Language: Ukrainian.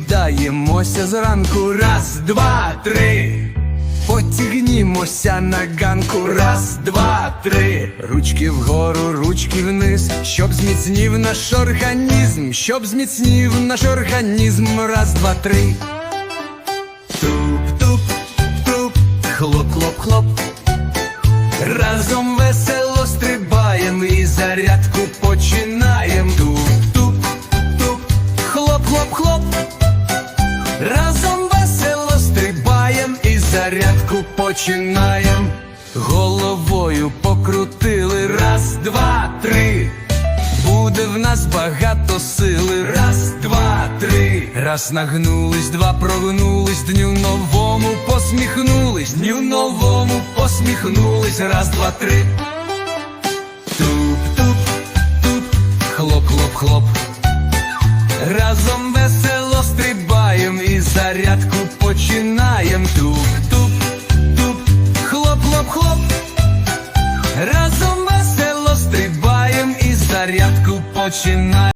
Потягнімося зранку, раз, два, три. Потягнімося на ганку, раз, два, три. Ручки вгору, ручки вниз, щоб зміцнів наш організм, щоб зміцнів наш організм, раз, два, три. Туп, туп, туп, хлоп, хлоп, хлоп. Разом весело стрибаєм і зарядку починаєм. Зарядку починаєм. Головою покрутили раз, два, три. Буде в нас багато сили. Раз, два, три. Раз нагнулись, два прогнулись, дню новому посміхнулись, дню новому посміхнулись. Раз, два, три. Туп, туп, хлоп, хлоп, хлоп. Разом весело стрибаєм і зарядку починаєм. Туп, зарядку починаєм.